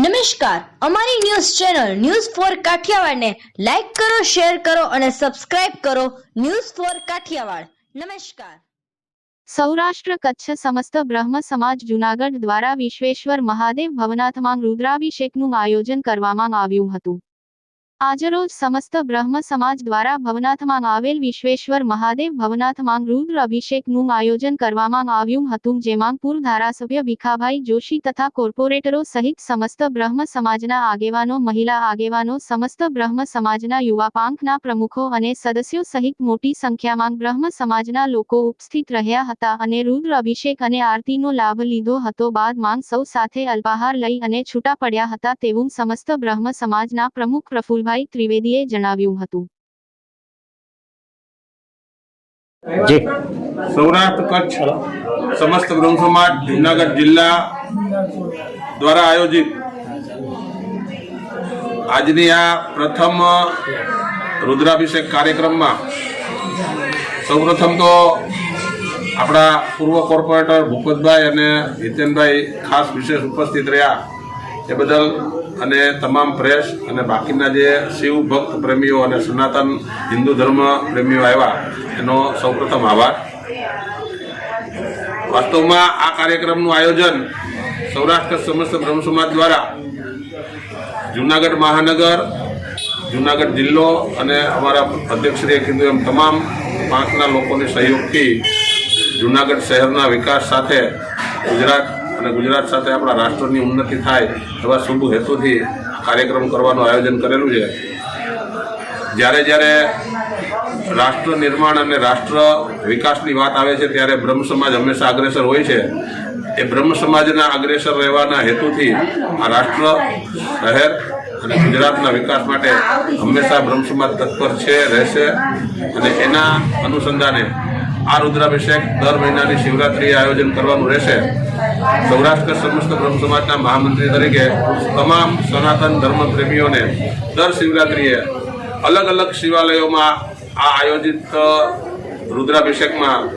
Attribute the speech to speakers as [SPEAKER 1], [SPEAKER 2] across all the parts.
[SPEAKER 1] નમસ્કાર. અમારી news channel news four કાઠિયાવાડને લાઈક કરો, શેર કરો અને સબસ્ક્રાઇબ કરો ન્યૂઝ ફોર કાઠિયાવાડ. નમસ્કાર.
[SPEAKER 2] સૌરાષ્ટ્ર કચ્છ સમસ્ત બ્રહ્મ સમાજ જુનાગઢ દ્વારા વિશ્વેશ્વર મહાદેવ ભવનાથમાં રુદ્રાભિષેકનું આયોજન કરવામાં આવ્યું હતું. આજરોજ સમસ્ત બ્રહ્મ સમાજ દ્વારા ભવનાથમાં આવેલ વિશ્વેશ્વર મહાદેવ ભવનાથમાં રુદ્ર અભિષેકનું આયોજન કરવામાં આવ્યું હતું, જેમાં પૂર્વ ધારાસભ્ય ભીખાભાઈ જોશી તથા કોર્પોરેટરો સહિત સમસ્ત બ્રહ્મ સમાજના આગેવાનો, મહિલા આગેવાનો, સમસ્ત બ્રહ્મ સમાજના યુવા પાંખના પ્રમુખો અને સદસ્યો સહિત મોટી સંખ્યામાં બ્રહ્મ સમાજના લોકો ઉપસ્થિત રહ્યા હતા અને રુદ્ર અભિષેક અને આરતીનો લાભ લીધો હતો. બાદ માંગ સૌ સાથે અલ્પાહાર લઈ અને છૂટા પડ્યા હતા તેવું સમસ્ત બ્રહ્મ સમાજના પ્રમુખ પ્રફુલભાઈ ત્રિવેદીએ જણાવ્યું હતું.
[SPEAKER 3] જી.
[SPEAKER 4] સૌરાષ્ટ્ર કચ્છ સમસ્ત બ્રહ્મ સમાજ જુનાગઢ જિલ્લા દ્વારા આયોજિત. આજની આ પ્રથમ રુદ્રાભિષેક કાર્યક્રમમાં સૌપ્રથમ તો આપણા પૂર્વ કોર્પોરેટર ભૂપતભાઈ અને હિતેનભાઈ ખાસ વિશેષ ઉપસ્થિત રહ્યા. એ બદલ અને તમામ પ્રેસ અને બાકીના જે શિવ ભક્ત પ્રેમીઓ અને સનાતન હિન્દુ ધર્મ પ્રેમીઓ આવ્યા, એનો સૌપ્રથમ આભાર. વાસ્તવમાં આ કાર્યક્રમનું આયોજન સૌરાષ્ટ્ર સમસ્ત બ્રહ્મ સમાજ દ્વારા જુનાગઢ મહાનગર, જુનાગઢ જિલ્લો અને અમારા અધ્યક્ષશ્રીએ કીધું એમ તમામ પાંચના લોકોની સહયોગથી જુનાગઢ શહેરના વિકાસ સાથે ગુજરાત અને ગુજરાત સાથે આપણા રાષ્ટ્રની ઉન્નતિ થાય એવા શુભ હેતુથી કાર્યક્રમ કરવાનું આયોજન કરેલું છે. જ્યારે જ્યારે રાષ્ટ્ર નિર્માણ અને રાષ્ટ્ર વિકાસની વાત આવે છે, ત્યારે બ્રહ્મ સમાજ હંમેશા અગ્રેસર હોય છે. એ બ્રહ્મ સમાજના અગ્રેસર રહેવાના હેતુથી આ રાષ્ટ્ર, શહેર અને ગુજરાતના વિકાસ માટે હંમેશા બ્રહ્મ સમાજ તત્પર છે, રહેશે. અને એના અનુસંધાને આ રુદ્રાભિષેક દર મહિનાની શિવરાત્રિએ આયોજન કરવાનું રહેશે. સૌરાષ્ટ્ર સમસ્ત બ્રહ્મ સમાજના મહામંત્રી તરીકે તમામ સનાતન ધર્મપ્રેમીઓને દર શિવરાત્રિએ અલગ અલગ શિવાલયોમાં આ આયોજિત રુદ્રાભિષેકમાં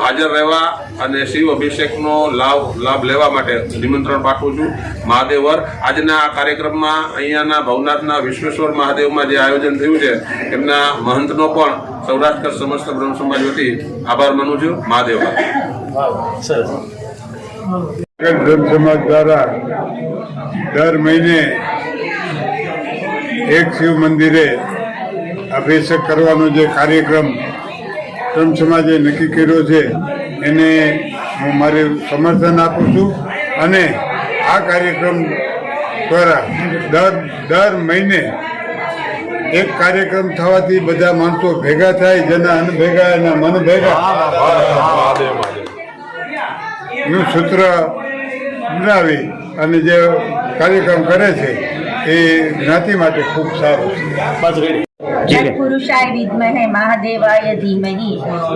[SPEAKER 4] હાજર રહેવા અને શિવ અભિષેકનો લાભ લાભ લેવા માટે નિમંત્રણ પાઠવું છું. મહાદેવર આજના આ કાર્યક્રમમાં અહીંયાના ભવનાથના વિશ્વેશ્વર મહાદેવમાં જે આયોજન થયું છે, એમના મહંતનો પણ સૌરાષ્ટ્ર સમસ્ત બ્રહ્મ સમાજ વતી આભાર માનું છું. મહાદેવ
[SPEAKER 3] સરસ.
[SPEAKER 5] બ્રહ્મ સમાજ દ્વારા દર મહિને એક શિવ મંદિરે અભિષેક કરવાનો જે કાર્યક્રમ બ્રહ્મ સમાજે નક્કી કર્યો છે, એને હું મારે સમર્થન આપું છું અને આ કાર્યક્રમ દ્વારા દર દર મહિને એક કાર્યક્રમ થવાથી બધા માણસો ભેગા થાય, જેના અન્ન ભેગા, એના મન ભેગા. નું સૂત્ર બનાવી અને જે કાર્યક્રમ કરે છે એ જ્ઞાતિ માટે ખૂબ સારું છે.
[SPEAKER 6] તત્પુરુષાય વિદ્મહે મહાદેવાય ધીમહિ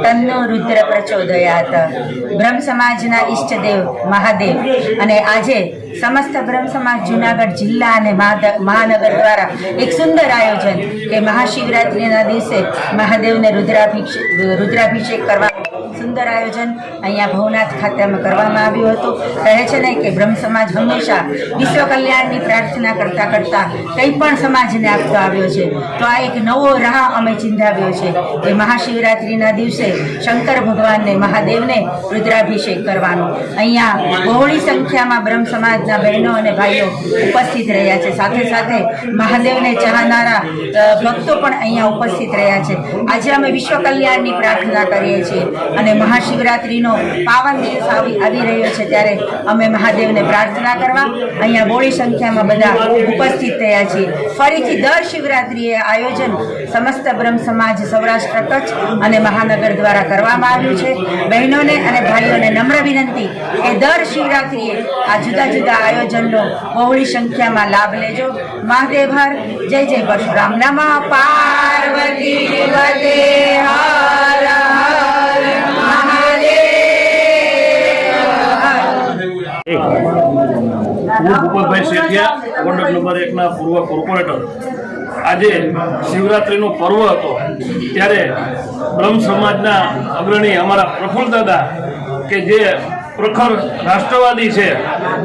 [SPEAKER 6] તન્નો રુદ્ર પ્રચોદયાત. બ્રહ્મ સમાજના ઈષ્ટદેવ મહાદેવ. અને આજે સમસ્ત બ્રહ્મ સમાજ જુનાગઢ જિલ્લા અને મહાનગર દ્વારા એક સુંદર આયોજન કે મહાશિવરાત્રિના દિવસે મહાદેવને રુદ્રાભિષેક રુદ્રાભિષેક કરવા સુંદર આયોજન અહીંયા ભવનાથ ખાતે અમે કરવામાં આવ્યું હતું. કહે છે ને કે બ્રહ્મ સમાજ હંમેશા વિશ્વ કલ્યાણની પ્રાર્થના કરતા કરતા કંઈ પણ સમાજને આપતો આવ્યો છે. તો આ એક નવો રાહ અમે ચિંધાવ્યો છે કે મહાશિવરાત્રિના દિવસે શંકર ભગવાનને મહાદેવને રુદ્રાભિષેક કરવાનો. અહીંયા બહોળી સંખ્યામાં બ્રહ્મ સમાજના બહેનો અને ભાઈઓ ઉપસ્થિત રહ્યા છે. સાથે સાથે મહાદેવને ચાહનારા ભક્તો પણ અહીંયા ઉપસ્થિત રહ્યા છે. આજે અમે વિશ્વ કલ્યાણની પ્રાર્થના કરીએ છીએ. અને મહાશિવરાત્રિનો પાવન દિવસ આવી આવી રહ્યો છે ત્યારે અમે મહાદેવને પ્રાર્થના કરવા અહીંયા બોળી સંખ્યામાં બધા ઉપસ્થિત થયા છીએ. ફરીથી દર શિવરાત્રિએ આયોજન સમસ્ત બ્રહ્મ સમાજ, સૌરાષ્ટ્ર કચ્છ અને મહાનગર દ્વારા કરવામાં આવ્યું છે. બહેનોને અને ભાઈઓને નમ્ર વિનંતી કે દર શિવરાત્રિએ આ જુદા જુદા આયોજનનો બહોળી સંખ્યામાં લાભ લેજો. મહાદેવ હર, જય જય પરશુરામ. નમઃ પાર્વતી હર
[SPEAKER 3] હું ભૂપતભાઈ શેઠિયા વોર્ડ નંબર એકના પૂર્વ કોર્પોરેટર. આજે શિવરાત્રિનો પર્વ હતો. ત્યારે બ્રહ્મ સમાજના અગ્રણી અમારા પ્રફુલ્લ દાદા કે જે પ્રખર રાષ્ટ્રવાદી છે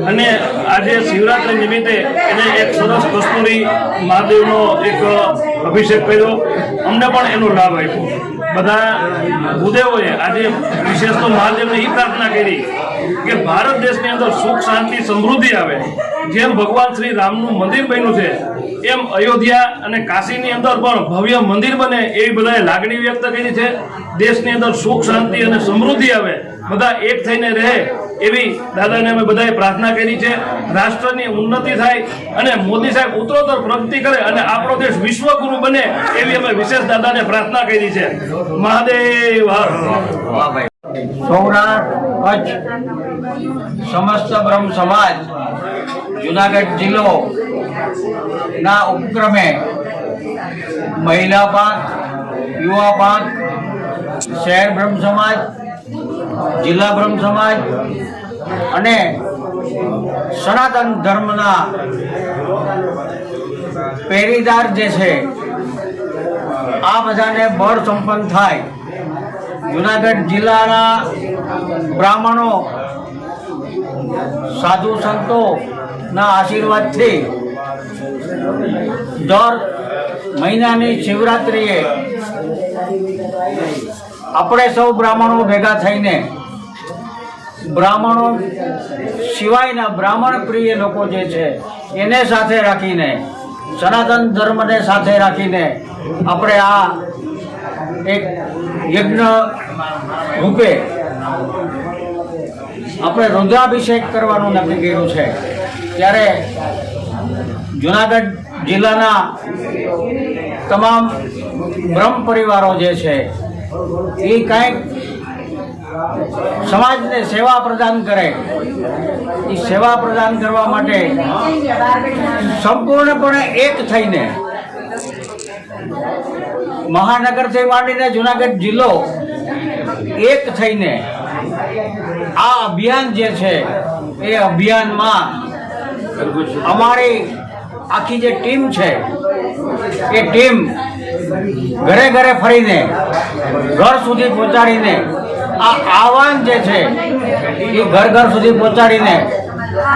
[SPEAKER 3] અને આજે શિવરાત્રી નિમિત્તે એને એક સરસ કસ્તુરી મહાદેવનો એક અભિષેક કર્યો. અમને પણ એનો લાભ આપ્યો. બધા ભૂદેવોએ આજે વિશેષ તો મહાદેવને એ પ્રાર્થના કરી. કે ભારત દેશની અંદર સુખ, શાંતિ, સમૃદ્ધિ આવે. જેમ ભગવાન શ્રી રામનું મંદિર બન્યું છે, એમ અયોધ્યા અને કાશીની અંદર પણ ભવ્ય મંદિર બને એવી બધાએ લાગણી વ્યક્ત કરી છે. દેશની અંદર સુખ, શાંતિ અને સમૃદ્ધિ આવે. બધા એક થઈને રહે એવી દાદાને અમે બધાએ પ્રાર્થના કરી છે. રાષ્ટ્રની ઉન્નતિ થાય અને મોદી સાહેબ ઉત્તરોત્તર પ્રગતિ કરે અને આપણો દેશ વિશ્વગુરુ બને એવી અમે વિશેષ દાદાને પ્રાર્થના કરી છે. મહાદેવ
[SPEAKER 7] સૌરાષ્ટ્ર કચ્છ, સમસ્ત બ્રહ્મ સમાજ, જુનાગઢ જિલ્લો ના ઉપક્રમે મહિલા પાંખ યુવા પાંખ શહેર બ્રહ્મ સમાજ, જિલ્લા બ્રહ્મ સમાજ અને સનાતન ધર્મના પેરીદાર જે છે, આ બધાને બળ સંપન્ન થાય. જુનાગઢ જિલ્લાના બ્રાહ્મણો, સાધુ સંતોના આશીર્વાદથી દર મહિનાની શિવરાત્રિએ આપણે સૌ બ્રાહ્મણો ભેગા થઈને બ્રાહ્મણો સિવાયના બ્રાહ્મણ પ્રિય લોકો જે છે, એને સાથે રાખીને, સનાતન ધર્મને સાથે રાખીને આપણે આ એક યજ્ઞ રૂપે આપણે રુદ્રાભિષેક કરવાનું નક્કી કર્યું છે. ત્યારે જુનાગઢ જિલ્લાના તમામ બ્રહ્મ પરિવારો જે છે, એ કાંઈક સમાજને સેવા પ્રદાન કરે, એ સેવા પ્રદાન કરવા માટે સંપૂર્ણપણે એક થઈને મહાનગરથી માંડીને જુનાગઢ જિલ્લો. એક થઈને આ અભિયાન જે છે, એ અભિયાનમાં અમારી આખી જે ટીમ છે, એ ટીમ ઘરે ઘરે ફરીને ઘર સુધી પહોંચાડીને આ આહવાન જે છે, એ ઘર ઘર સુધી પહોંચાડીને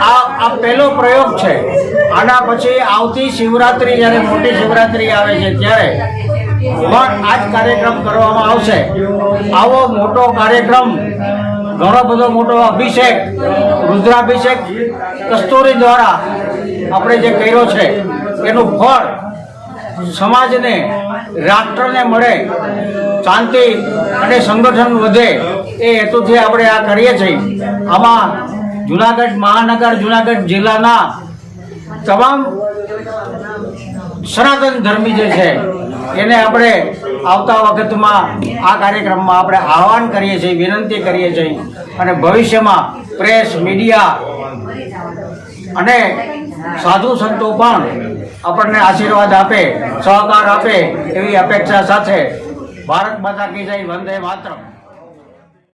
[SPEAKER 7] આ આ પહેલો પ્રયોગ છે. આના પછી આવતી શિવરાત્રિ જ્યારે મોટી શિવરાત્રિ આવે છે, ત્યારે પણ આ જ કાર્યક્રમ કરવામાં આવશે. આવો મોટો કાર્યક્રમ, ઘણો બધો મોટો અભિષેક, રુદ્રાભિષેક કસ્તુરી દ્વારા આપણે જે કર્યો છે, એનું ફળ સમાજને, રાષ્ટ્રને મળે, શાંતિ અને સંગઠન વધે એ હેતુથી આપણે આ કરીએ છીએ. આમાં જુનાગઢ, મહાનગર, જુનાગઢ જિલ્લાના તમામ સનાતન ધર્મી જે છે એને આપણે આવતા વખતમાં આ કાર્યક્રમમાં આપણે આહવાન કરીએ છીએ, વિનંતી કરીએ છીએ અને ભવિષ્યમાં પ્રેસ, મીડિયા અને સાધુ સંતો પણ આપણને આશીર્વાદ આપે, સહકાર આપે એવી અપેક્ષા સાથે ભારત માતા કી જય, વંદે માતરમ.